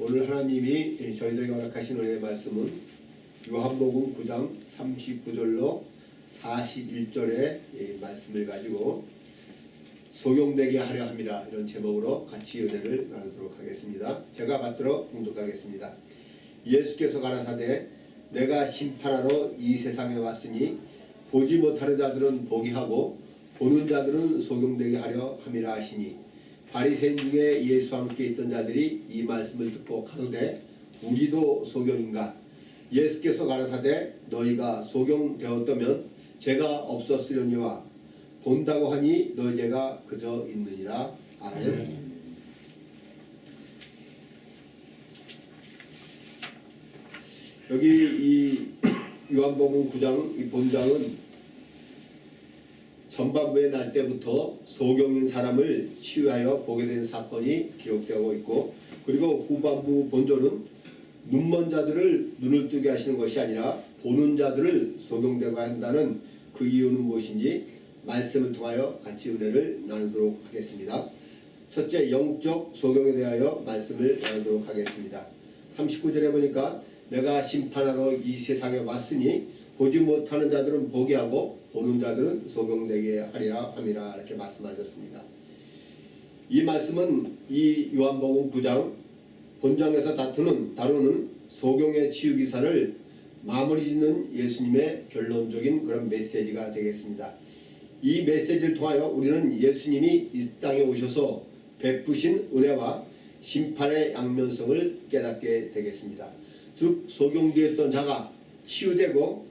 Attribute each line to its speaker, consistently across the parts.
Speaker 1: 오늘 하나님이 저희들에게 허락하신 은혜의 말씀은 요한복음 9장 39절로 41절의 말씀을 가지고 소용되게 하려 함이라 이런 제목으로 같이 은혜를 나누도록 하겠습니다. 제가 받들어 공독하겠습니다. 예수께서 가라사대 내가 심판하러 이 세상에 왔으니 보지 못하는 자들은 보게 하고 보는 자들은 소경되게 하려 함이라 하시니 바리새인 중에 예수와 함께 있던 자들이 이 말씀을 듣고 가로되 우리도 소경인가 예수께서 가라사대 너희가 소경되었다면 죄가 없었으려니와 본다고 하니 너희 죄가 그저 있느니라 아멘. 여기 이 요한복음 9장 이 본장은 전반부의 날 때부터 소경인 사람을 치유하여 보게 된 사건이 기록되고 있고 그리고 후반부 본절은 눈먼 자들을 눈을 뜨게 하시는 것이 아니라 보는 자들을 소경되게 한다는 그 이유는 무엇인지 말씀을 통하여 같이 은혜를 나누도록 하겠습니다. 첫째 영적 소경에 대하여 말씀을 나누도록 하겠습니다. 39절에 보니까 내가 심판하러 이 세상에 왔으니 보지 못하는 자들은 보게 하고 보는 자들은 소경되게 하리라 함이라 이렇게 말씀하셨습니다. 이 말씀은 이 요한복음 9장 본장에서 다투는 다루는 소경의 치유 기사를 마무리 짓는 예수님의 결론적인 그런 메시지가 되겠습니다. 이 메시지를 통하여 우리는 예수님이 이 땅에 오셔서 베푸신 은혜와 심판의 양면성을 깨닫게 되겠습니다. 즉 소경되었던 자가 치유되고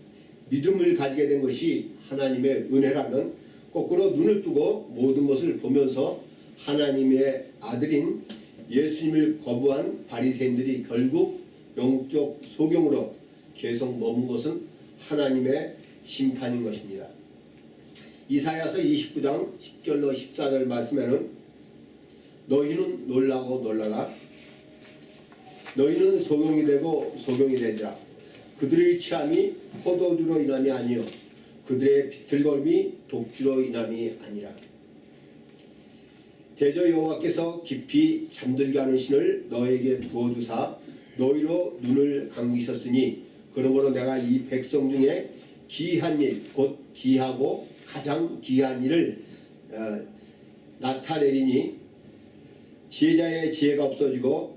Speaker 1: 믿음을 가지게 된 것이 하나님의 은혜라면 거꾸로 눈을 뜨고 모든 것을 보면서 하나님의 아들인 예수님을 거부한 바리새인들이 결국 영적 소경으로 계속 머문 것은 하나님의 심판인 것입니다. 이사야서 29장 10절로 14절 말씀에는 너희는 놀라고 놀라라 너희는 소경이 되고 소경이 되리라 그들의 취함이 포도주로 인함이 아니요. 그들의 비틀거림이 독주로 인함이 아니라. 대저 여호와께서 깊이 잠들게 하는 신을 너에게 부어주사 너희로 눈을 감기셨으니 그러므로 내가 이 백성 중에 기한 일 곧 기하고 가장 기한 일을 어, 나타내리니 지혜자의 지혜가 없어지고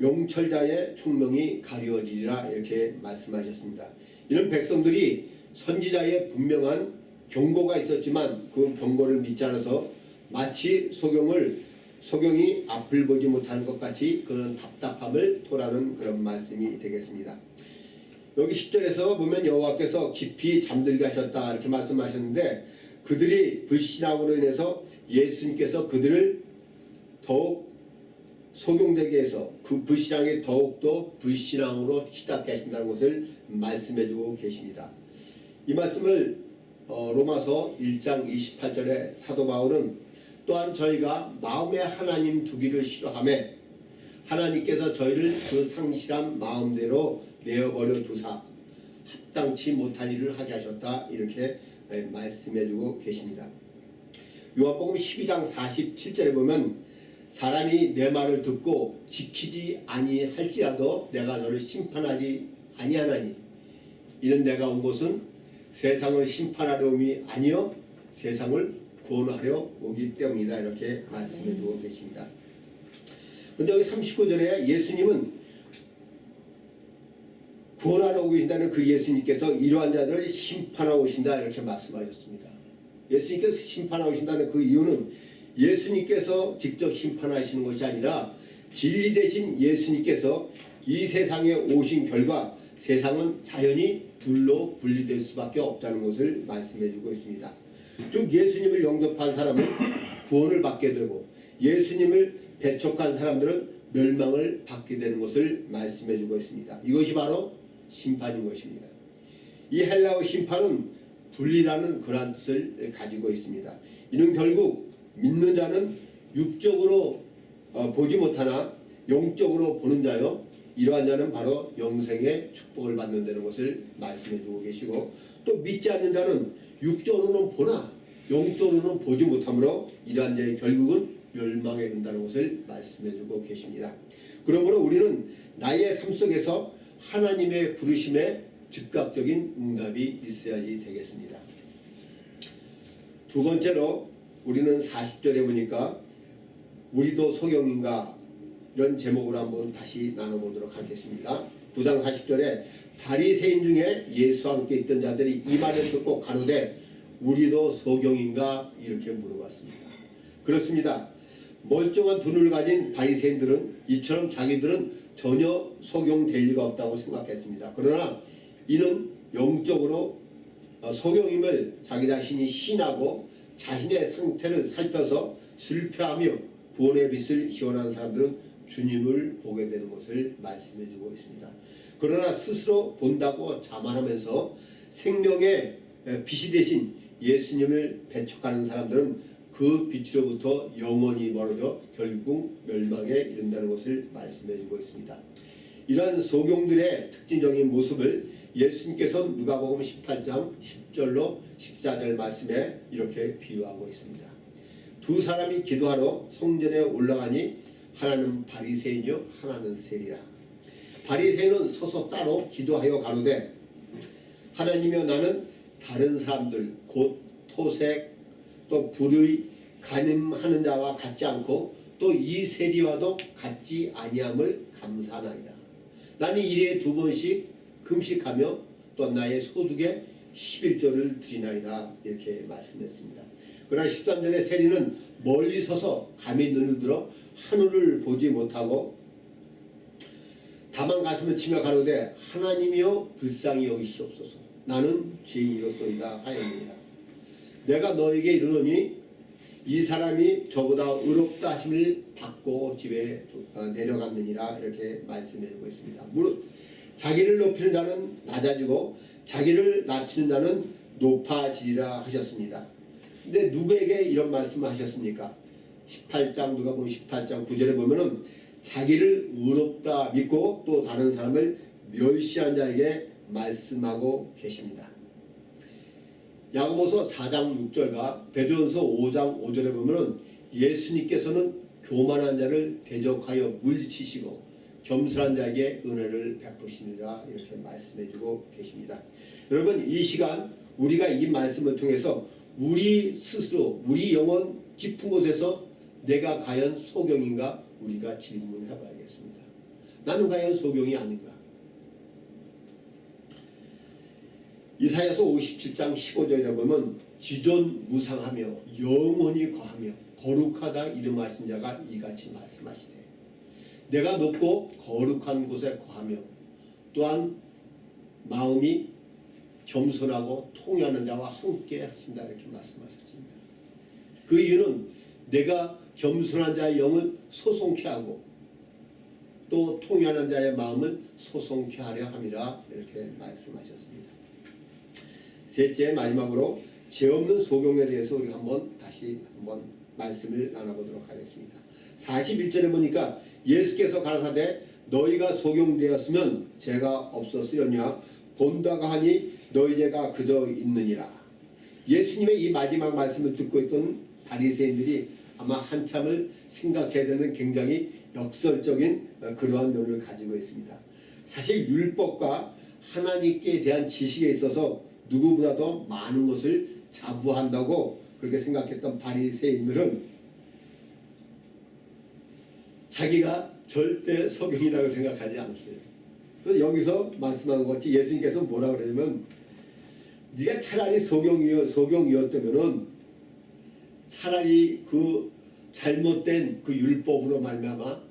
Speaker 1: 명철자의 총명이 가려지리라 이렇게 말씀하셨습니다. 이런 백성들이 선지자의 분명한 경고가 있었지만 그 경고를 믿지 않아서 마치 소경을 소경이 앞을 보지 못하는 것 같이 그런 답답함을 토라는 그런 말씀이 되겠습니다. 여기 10절에서 보면 여호와께서 깊이 잠들게 하셨다 이렇게 말씀하셨는데 그들이 불신함으로 인해서 예수님께서 그들을 더욱 소경되게 해서 그 불신앙이 더욱더 불신앙으로 치닫게 하신다는 것을 말씀해 주고 계십니다. 이 말씀을 어, 로마서 1장 28절에 사도 바울은 또한 저희가 마음에 하나님 두기를 싫어함에 하나님께서 저희를 그 상실한 마음대로 내어버려 두사 합당치 못한 일을 하게 하셨다 이렇게 말씀해 주고 계십니다. 요한복음 12장 47절에 보면 사람이 내 말을 듣고 지키지 아니할지라도 내가 너를 심판하지 아니하나니 이는 내가 온 것은 세상을 심판하려 옴이 아니요 세상을 구원하려 오기 때문이다 이렇게 말씀해 주고 계십니다. 근데 여기 39절에 예수님은 구원하러 오신다는 그 예수님께서 이러한 자들을 심판하러 오신다 이렇게 말씀하셨습니다. 예수님께서 심판하러 오신다는 그 이유는 예수님께서 직접 심판하시는 것이 아니라 진리 대신 예수님께서 이 세상에 오신 결과 세상은 자연히 둘로 분리될 수밖에 없다는 것을 말씀해 주고 있습니다. 즉 예수님을 영접한 사람은 구원을 받게 되고 예수님을 배척한 사람들은 멸망을 받게 되는 것을 말씀해 주고 있습니다. 이것이 바로 심판인 것입니다. 이 헬라어 심판은 분리라는 그러한 뜻을 가지고 있습니다. 이는 결국 믿는 자는 육적으로 어, 보지 못하나 영적으로 보는 자요. 이러한 자는 바로 영생의 축복을 받는다는 것을 말씀해 주고 계시고 또 믿지 않는 자는 육적으로는 보나 영적으로는 보지 못하므로 이러한 자의 결국은 멸망에 이른다는 것을 말씀해 주고 계십니다. 그러므로 우리는 나의 삶 속에서 하나님의 부르심에 즉각적인 응답이 있어야지 되겠습니다. 두 번째로 우리는 40절에 보니까 우리도 소경인가 이런 제목으로 한번 다시 나눠보도록 하겠습니다. 9장 40절에 바리새인 중에 예수와 함께 있던 자들이 이 말을 듣고 가로되 우리도 소경인가 이렇게 물어봤습니다. 그렇습니다. 멀쩡한 두 눈을 가진 바리새인들은 이처럼 자기들은 전혀 소경될 리가 없다고 생각했습니다. 그러나 이는 영적으로 어, 소경임을 자기 자신이 신하고 자신의 상태를 살펴서 슬퍼하며 구원의 빛을 희원하는 사람들은 주님을 보게 되는 것을 말씀해 주고 있습니다. 그러나 스스로 본다고 자만하면서 생명의 빛이 되신 예수님을 배척하는 사람들은 그 빛으로부터 영원히 멀어져 결국 멸망에 이른다는 것을 말씀해 주고 있습니다. 이러한 소경들의 특징적인 모습을 예수님께서 누가복음 18장 10절로 14절 말씀에 이렇게 비유하고 있습니다. 두 사람이 기도하러 성전에 올라가니 하나는 바리새인이요 하나는 세리라. 바리새인은 서서 따로 기도하여 가로되 하나님이여 나는 다른 사람들 곧 토색 또 불의 간음하는 자와 같지 않고 또 이 세리와도 같지 아니함을 감사하나이다. 나는 일에 두 번씩 금식하며 또 나의 소득의 11조를 드리나이다 이렇게 말씀했습니다. 그러나 13절의 세리는 멀리 서서 감히 눈을 들어 하늘을 보지 못하고 다만 가슴을 치며 가로되 하나님이여 불쌍히 여기시옵소서 나는 죄인이로소이다 하였느니라 내가 너에게 이르노니 이 사람이 저보다 의롭다 하심을 받고 집에 어, 내려갔느니라 이렇게 말씀해주고 있습니다. 무릇 자기를 높이는 자는 낮아지고 자기를 낮추는 자는 높아지리라 하셨습니다. 근데 누구에게 이런 말씀을 하셨습니까? 18장 누가 보면 18장 9절에 보면은 자기를 의롭다 믿고 또 다른 사람을 멸시한 자에게 말씀하고 계십니다. 야고보서 4장 6절과 베드로전서 5장 5절에 보면은 예수님께서는 교만한 자를 대적하여 물리치시고 겸손한 자에게 은혜를 베푸시니라 이렇게 말씀해주고 계십니다. 여러분 이 시간 우리가 이 말씀을 통해서 우리 스스로 우리 영혼 깊은 곳에서 내가 과연 소경인가 우리가 질문해 봐야겠습니다. 나는 과연 소경이 아닌가? 이사야서 57장 15절에 보면 지존 무상하며 영원히 거하며 거룩하다 이름하신 자가 이같이 말씀하시되 내가 높고 거룩한 곳에 거하며 또한 마음이 겸손하고 통하는 자와 함께 하신다 이렇게 말씀하셨습니다. 그 이유는 내가 겸손한 자의 영을 소송케 하고 또 통하는 자의 마음을 소송케 하려 함이라 이렇게 말씀하셨습니다. 셋째 마지막으로 죄 없는 소경에 대해서 우리 한번 다시 한번 말씀을 나눠보도록 하겠습니다. 41절에 보니까 예수께서 가라사대 너희가 소경되었으면 죄가 없었으려냐 본다가 하니 너희 죄가 그저 있느니라. 예수님의 이 마지막 말씀을 듣고 있던 바리새인들이 아마 한참을 생각해야 되는 굉장히 역설적인 그러한 면을 가지고 있습니다. 사실 율법과 하나님께 대한 지식에 있어서 누구보다도 많은 것을 자부한다고 그렇게 생각했던 바리새인들은 자기가 절대 소경이라고 생각하지 않았어요. 그래서 여기서 말씀하는 것이 예수님께서 뭐라 그러냐면 네가 차라리 소경이었, 소경이었다면은 차라리 그 잘못된 그 율법으로 말미암아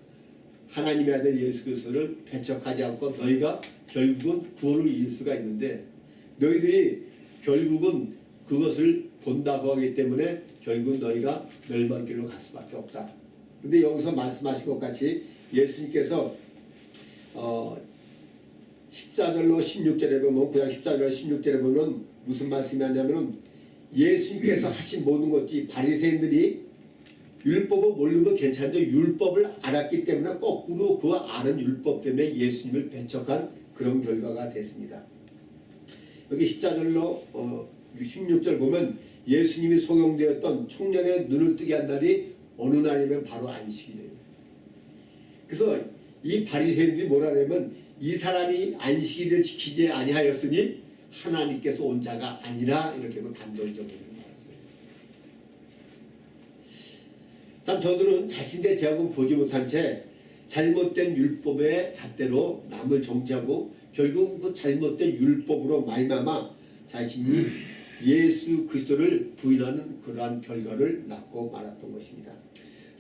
Speaker 1: 하나님의 아들 예수 그리스도를 배척하지 않고 너희가 결국은 구원을 이룰 수가 있는데 너희들이 결국은 그것을 본다고 하기 때문에 결국 너희가 멸망길로 갈 수밖에 없다. 근데 여기서 말씀하신 것 같이 예수님께서 어 14절로 16절에 보면 그냥 14절로 16절에 보면 무슨 말씀이 하냐면은 예수님께서 하신 모든 것이 바리새인들이 율법을 모르는 건 괜찮은데 율법을 알았기 때문에 거꾸로 그 아는 율법 때문에 예수님을 배척한 그런 결과가 됐습니다. 여기 14절로 어, 16절 보면 예수님이 소용되었던 청년의 눈을 뜨게 한 날이 어느 날이면 바로 안식이래요. 그래서 이 바리새인들이 뭐라냐면 이 사람이 안식일을 지키지 아니하였으니 하나님께서 온 자가 아니라 이렇게 뭐 단도적으로 말했어요. 참 저들은 자신의 제약은 보지 못한 채 잘못된 율법의 잣대로 남을 정죄하고 결국 그 잘못된 율법으로 말미암아 자신이 예수 그리스도를 부인하는 그러한 결과를 낳고 말았던 것입니다.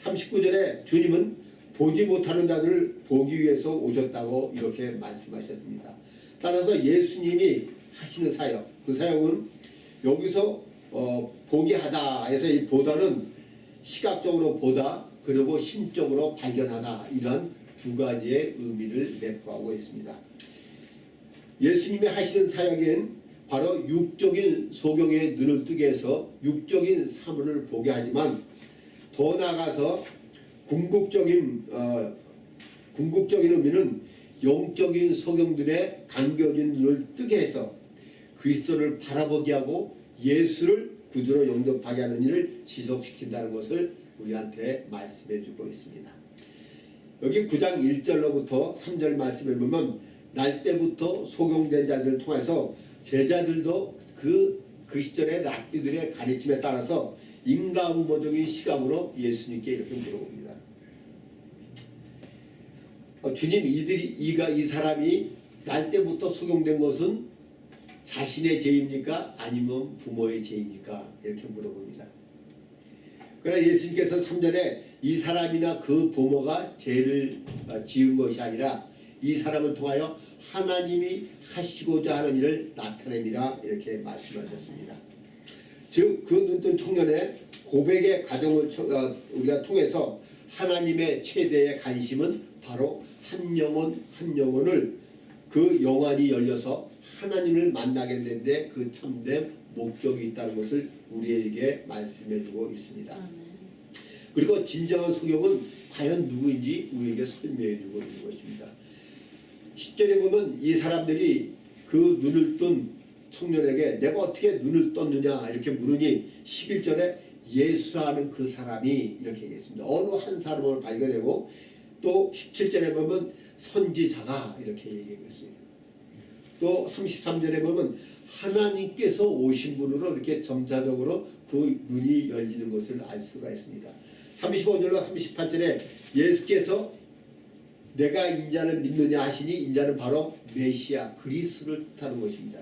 Speaker 1: 39절에 주님은 보지 못하는 자들을 보기 위해서 오셨다고 이렇게 말씀하셨습니다. 따라서 예수님이 하시는 사역, 그 사역은 여기서 어, 보게 하다 해서 이 보다는 시각적으로 보다 그리고 심적으로 발견하다 이런 두 가지의 의미를 내포하고 있습니다. 예수님이 하시는 사역엔 바로 육적인 소경의 눈을 뜨게 해서 육적인 사물을 보게 하지만 더 나아가서 궁극적인 어, 궁극적인 의미는 영적인 소경들의 감겨진 눈을 뜨게 해서 그리스도를 바라보게 하고 예수를 구주로 영접하게 하는 일을 지속시킨다는 것을 우리한테 말씀해 주고 있습니다. 여기 9장 1절로부터 3절 말씀을 보면 날 때부터 소경된 자들을 통해서 제자들도 그, 그 시절의 랍비들의 가르침에 따라서 인간보적인 시각으로 예수님께 이렇게 물어봅니다. 어, 주님 이들이 이가 이 사람이 날 때부터 소경된 것은 자신의 죄입니까? 아니면 부모의 죄입니까? 이렇게 물어봅니다. 그러나 예수님께서 3절에 이 사람이나 그 부모가 죄를 어, 지은 것이 아니라 이 사람을 통하여 하나님이 하시고자 하는 일을 나타냅니다. 이렇게 말씀하셨습니다. 즉 그 눈뜬 청년의 고백의 과정을 쳐- 어, 우리가 통해서 하나님의 최대의 관심은 바로 한 영혼 한 영혼을 그 영안이 열려서 하나님을 만나게 되는데 그 참된 목적이 있다는 것을 우리에게 말씀해주고 있습니다. 그리고 진정한 소경은 과연 누구인지 우리에게 설명해주고 있는 것입니다. 10절에 보면 이 사람들이 그 눈을 뜬 청년에게 내가 어떻게 눈을 떴느냐 이렇게 물으니 11절에 예수라는 그 사람이 이렇게 얘기했습니다. 어느 한 사람을 발견하고 또 17절에 보면 선지자가 이렇게 얘기했어요. 또 33절에 보면 하나님께서 오신 분으로 이렇게 점차적으로 그 눈이 열리는 것을 알 수가 있습니다. 35절과 38절에 예수께서 내가 인자를 믿느냐 하시니 인자는 바로 메시아 그리스를 뜻하는 것입니다.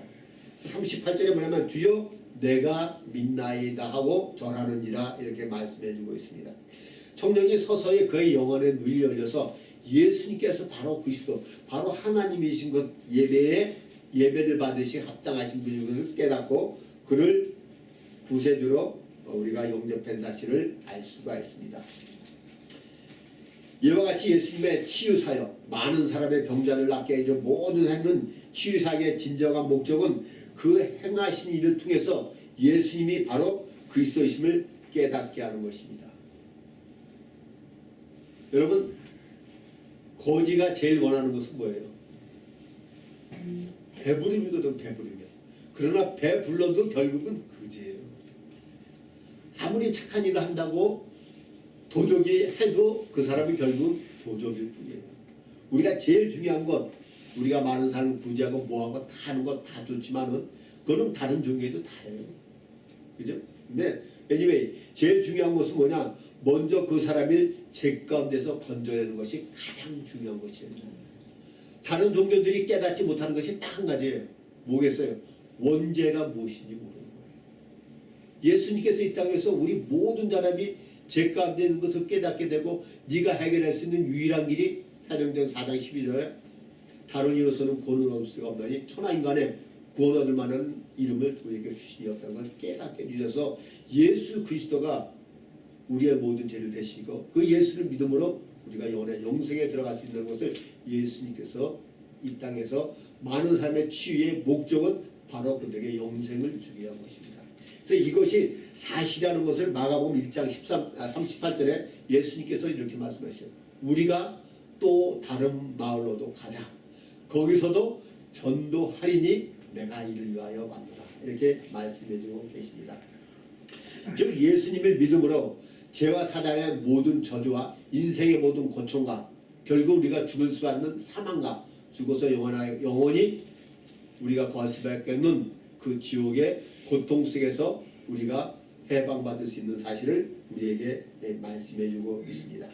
Speaker 1: 38절에 뭐냐면 주여 내가 믿나이다 하고 전하는지라 이렇게 말씀해 주고 있습니다. 청년이 서서히 그의 영혼에 눈이 열려서 예수님께서 바로 그리스도 바로 하나님이신 것 예배에 예배를 받으시 합당하신 분인 것을 깨닫고 그를 구세주로 우리가 영접한 사실을 알 수가 있습니다. 이와 같이 예수님의 치유 사역, 많은 사람의 병자를 낫게 해줘 모든 행은 치유 사역의 진정한 목적은 그 행하신 일을 통해서 예수님이 바로 그리스도이심을 깨닫게 하는 것입니다. 여러분 거지가 제일 원하는 것은 뭐예요? 배부름이거든 배부르면 그러나 배불러도 결국은 그지예요. 아무리 착한 일을 한다고 도적이 해도 그 사람이 결국 도적일 뿐이에요. 우리가 제일 중요한 것 우리가 많은 사람을 구제하고 뭐하고 다 하는 것다 좋지만은 그거는 다른 종교에도 다 해요. 그죠? 근데 anyway 제일 중요한 것은 뭐냐? 먼저 그 사람을 죄 가운데서 건져내는 것이 가장 중요한 것이에요. 다른 종교들이 깨닫지 못하는 것이 딱 한 가지예요. 뭐겠어요? 원죄가 무엇인지 모르는 거예요. 예수님께서 이 땅에서 우리 모든 사람이 죄 가운데 있는 것을 깨닫게 되고 네가 해결할 수 있는 유일한 길이 사도행전 4장 12절에 다른 이로서는 구원을 얻을 수가 없나니 천하인간의 구원 얻을 만한 이름을 우리에게 주시니 없다는 걸 깨닫게 주셔서 예수 그리스도가 우리의 모든 죄를 대시고 그 예수를 믿음으로 우리가 영원의 영생에 들어갈 수 있는 것을 예수님께서 이 땅에서 많은 사람의 치유의 목적은 바로 그들에게 영생을 주기 위한 것입니다. 그래서 이것이 사실이라는 것을 마가복음 1장 13, 아, 38절에 예수님께서 이렇게 말씀하셔요. 우리가 또 다른 마을로도 가자. 거기서도 전도하리니 내가 이를 위하여 왔노라. 이렇게 말씀해 주고 계십니다. 즉 예수님을 믿음으로 죄와 사단의 모든 저주와 인생의 모든 고통과 결국 우리가 죽을 수밖에 없는 사망과 죽어서 영원히 우리가 거할 수밖에 없는 그 지옥의 고통 속에서 우리가 해방받을 수 있는 사실을 우리에게 예, 말씀해 주고 있습니다.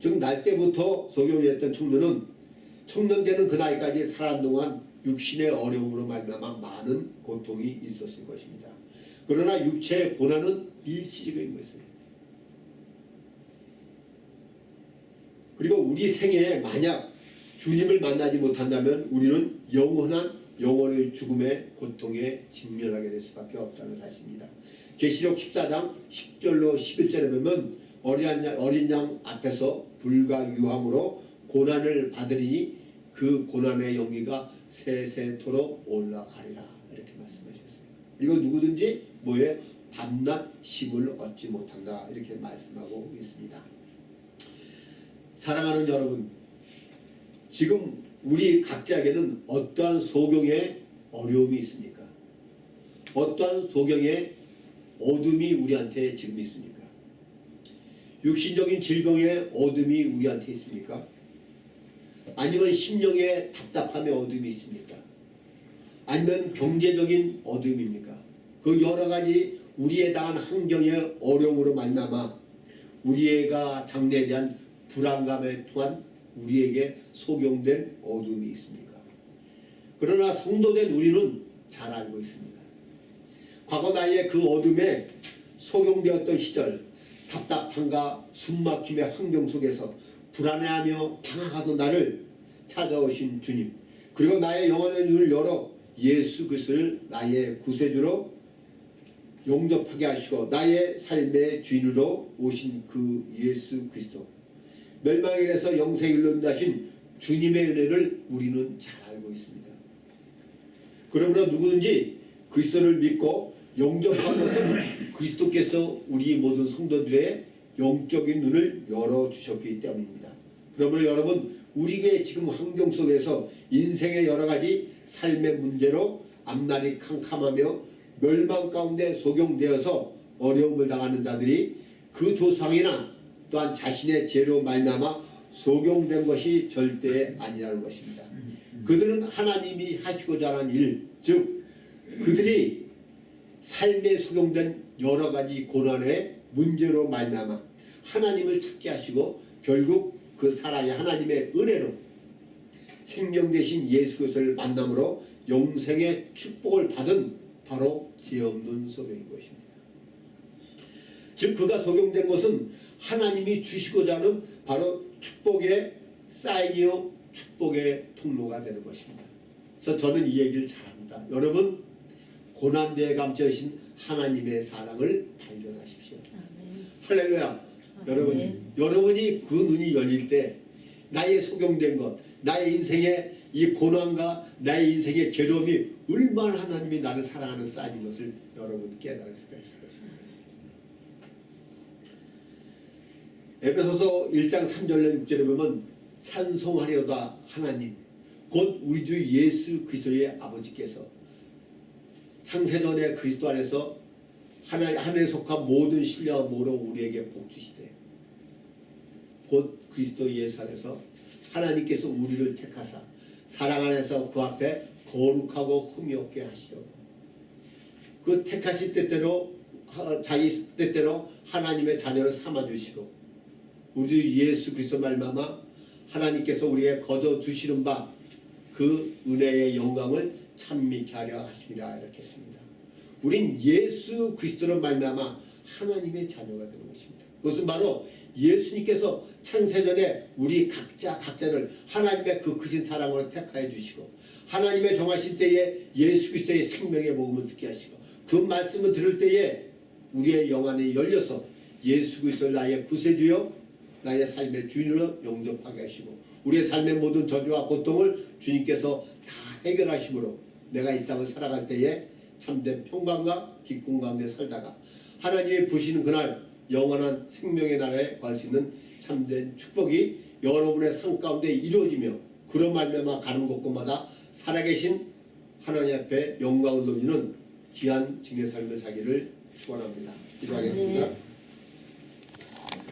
Speaker 1: 즉 날 때부터 소경이었던 청년은 청년 되는 그 나이까지 살아온 동안 육신의 어려움으로 말미암아 많은 고통이 있었을 것입니다. 그러나 육체의 고난은 일시적인 것입니다. 그리고 우리 생애에 만약 주님을 만나지 못한다면 우리는 영원한 영원의 죽음의 고통에 직면하게 될 수밖에 없다는 사실입니다. 계시록 14장 10절로 11절에 보면 어린 양, 어린 양 앞에서 불과 유황으로 고난을 받으리니 그 고난의 용기가 세세토록 올라가리라 이렇게 말씀하셨어요. 그리고 누구든지 뭐에 밤낮 힘을 얻지 못한다 이렇게 말씀하고 있습니다. 사랑하는 여러분, 지금 우리 각자에게는 어떠한 소경의 어려움이 있습니까? 어떠한 소경의 어둠이 우리한테 지금 있습니까? 육신적인 질병의 어둠이 우리한테 있습니까? 아니면 심령의 답답함의 어둠이 있습니까? 아니면 경제적인 어둠입니까? 그 여러 가지 우리에 대한 환경의 어려움으로 만나마 우리가 장래에 대한 불안감에 통한 우리에게 소경된 어둠이 있습니까? 그러나 성도된 우리는 잘 알고 있습니다. 과거 나의 그 어둠에 소경되었던 시절 답답함과 숨막힘의 환경 속에서 불안해하며 방황하던 나를 찾아오신 주님 그리고 나의 영혼의 눈을 열어 예수 그리스도를 나의 구세주로 용접하게 하시고 나의 삶의 주인으로 오신 그 예수 그리스도 멸망에서 영생을 얻으신 주님의 은혜를 우리는 잘 알고 있습니다. 그러므로 누구든지 그리스도를 믿고 영접한 것은 그리스도께서 우리 모든 성도들의 영적인 눈을 열어주셨기 때문입니다. 그러므로 여러분 우리의 지금 환경 속에서 인생의 여러 가지 삶의 문제로 앞날이 캄캄하며 멸망 가운데 소경되어서 어려움을 당하는 자들이 그 조상이나 또한 자신의 죄로 말미암아 소경된 것이 절대 아니라는 것입니다. 그들은 하나님이 하시고자 하는 일, 즉 그들이 삶에 소경된 여러 가지 고난의 문제로 말미암아 하나님을 찾게 하시고 결국 그 사랑의 하나님의 은혜로 생명 되신 예수 그리스도를 만남으로 영생의 축복을 받은 바로 죄 없는 소경인 것입니다. 즉 그가 소경된 것은 하나님이 주시고자 하는 바로 축복의 사인이요 축복의 통로가 되는 것입니다. 그래서 저는 이 얘기를 잘합니다. 여러분 고난대에 감춰진 하나님의 사랑을 발견하십시오. 할렐루야. 여러분
Speaker 2: 아멘.
Speaker 1: 여러분이 그 눈이 열릴 때 나의 소경된 것, 나의 인생의 이 고난과 나의 인생의 괴로움이 얼마나 하나님이 나를 사랑하는 사인인 것을 여러분 깨달을 수가 있을 것입니다. 에베소서 1장 3절로 6절에 보면 찬송하려다 하나님 곧 우리 주 예수 그리스도의 아버지께서 창세전에 그리스도 안에서 하늘에 속한 모든 신뢰와 모로 우리에게 복 주시되 곧 그리스도 예수 안에서 하나님께서 우리를 택하사 사랑 안에서 그 앞에 거룩하고 흠이 없게 하시려고. 그 택하신 뜻대로 하- 자기 뜻대로 하나님의 자녀를 삼아 주시고 우리 예수 그리스도 말미암아 하나님께서 우리에게 거둬 주시는 바 그 은혜의 영광을 찬미케 하려 하심이라 이렇게 했습니다. 우린 예수 그리스도로 말미암아 하나님의 자녀가 되는 것입니다. 그것은 바로 예수님께서 창세전에 우리 각자 각자를 하나님의 그 크신 사랑으로 택하여 주시고 하나님의 정하신 때에 예수 그리스도의 생명의 복음을 듣게 하시고 그 말씀을 들을 때에 우리의 영안이 열려서 예수 그리스도를 나의 구세주요 나의 삶의 주인으로 용접하게 하시고 우리의 삶의 모든 저주와 고통을 주님께서 다 해결하심으로 내가 이 땅을 살아갈 때에 참된 평강과 기쁨 가운데 살다가 하나님이 부시는 그날 영원한 생명의 나라에 갈 수 있는 참된 축복이 여러분의 삶 가운데 이루어지며 그런 말미암아 가는 곳곳마다 살아계신 하나님 앞에 영광을 돌리는 귀한 증의 삶의 자기를 축원합니다. 기도하겠습니다.
Speaker 2: 아멘.